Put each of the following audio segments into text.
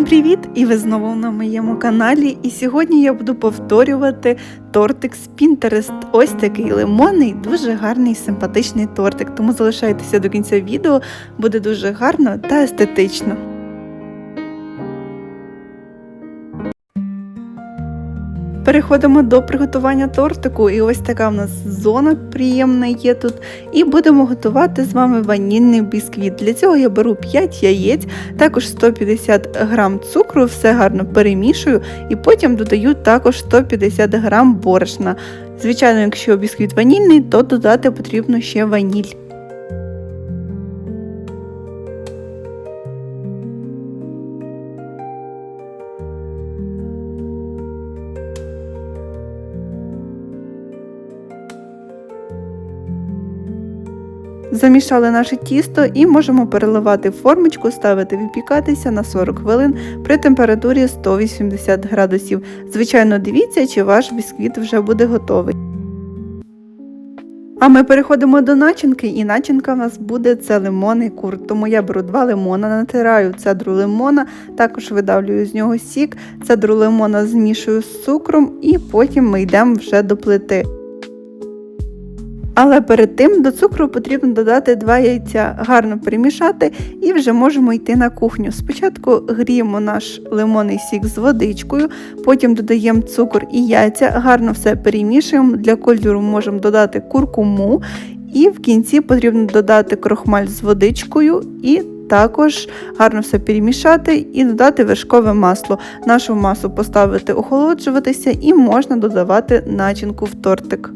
Всім привіт! І ви знову на моєму каналі. І сьогодні я буду повторювати тортик з Pinterest. Ось такий лимонний, дуже гарний, симпатичний тортик. Тому залишайтеся до кінця відео, буде дуже гарно та естетично. Переходимо до приготування тортику, і ось така в нас зона приємна є тут. І будемо готувати з вами ванільний бісквіт. Для цього я беру 5 яєць, також 150 г цукру, все гарно перемішую, і потім додаю також 150 г борошна. Звичайно, якщо бісквіт ванільний, то додати потрібно ще ваніль. Замішали наше тісто і можемо переливати формочку, ставити випікатися на 40 хвилин при температурі 180 градусів. Звичайно, дивіться, чи ваш бісквіт вже буде готовий. А ми переходимо до начинки, і начинка в нас буде це лимонний курт. Тому я беру два лимона, натираю цедру лимона, також видавлюю з нього сік, цедру лимона змішую з цукром і потім ми йдемо вже до плити. Але перед тим до цукру потрібно додати 2 яйця, гарно перемішати і вже можемо йти на кухню. Спочатку гріємо наш лимонний сік з водичкою, потім додаємо цукор і яйця, гарно все перемішуємо. Для кольору можемо додати куркуму, і в кінці потрібно додати крохмаль з водичкою і також гарно все перемішати і додати вершкове масло. Нашу масу поставити охолоджуватися і можна додавати начинку в тортик.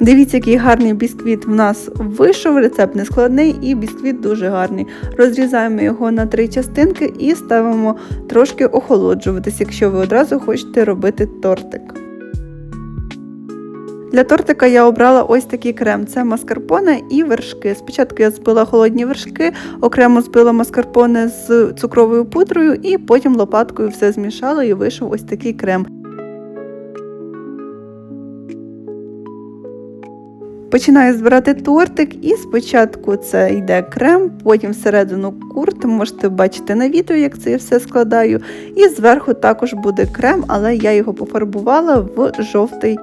Дивіться, який гарний бісквіт в нас вийшов, рецепт не складний і бісквіт дуже гарний. Розрізаємо його на три частинки і ставимо трошки охолоджуватись, якщо ви одразу хочете робити тортик. Для тортика я обрала ось такий крем: це маскарпоне і вершки. Спочатку я збила холодні вершки, окремо збила маскарпоне з цукровою пудрою, і потім лопаткою все змішала і вийшов ось такий крем. Починаю збирати тортик, і спочатку це йде крем, потім всередину курт. Можете бачити на відео, як це я все складаю. І зверху також буде крем, але я його пофарбувала в жовтий.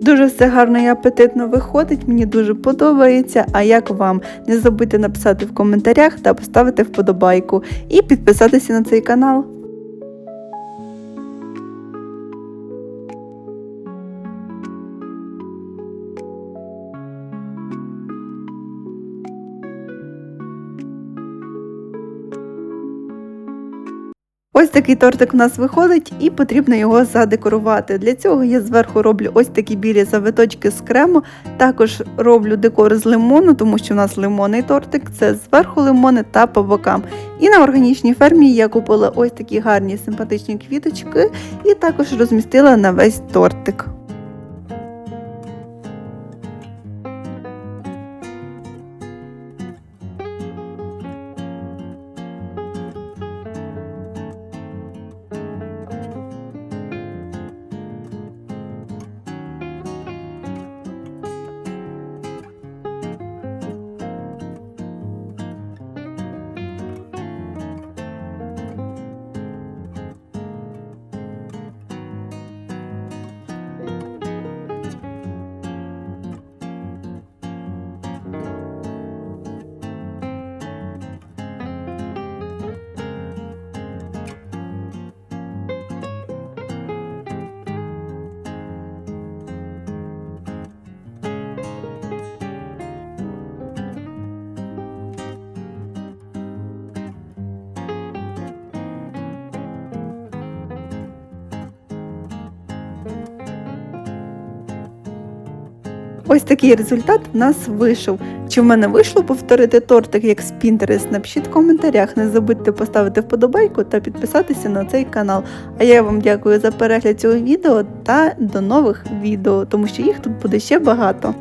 Дуже все гарно і апетитно виходить, мені дуже подобається. А як вам? Не забудьте написати в коментарях та поставити вподобайку і підписатися на цей канал. Ось такий тортик у нас виходить і потрібно його задекорувати. Для цього я зверху роблю ось такі білі завиточки з крему, також роблю декор з лимону, тому що у нас лимонний тортик, це зверху лимони та по бокам. І на органічній фермі я купила ось такі гарні симпатичні квіточки і також розмістила на весь тортик. Ось такий результат в нас вийшов. Чи в мене вийшло повторити тортик як з Pinterest? Напишіть в коментарях. Не забудьте поставити вподобайку та підписатися на цей канал. А я вам дякую за перегляд цього відео та до нових відео, тому що їх тут буде ще багато.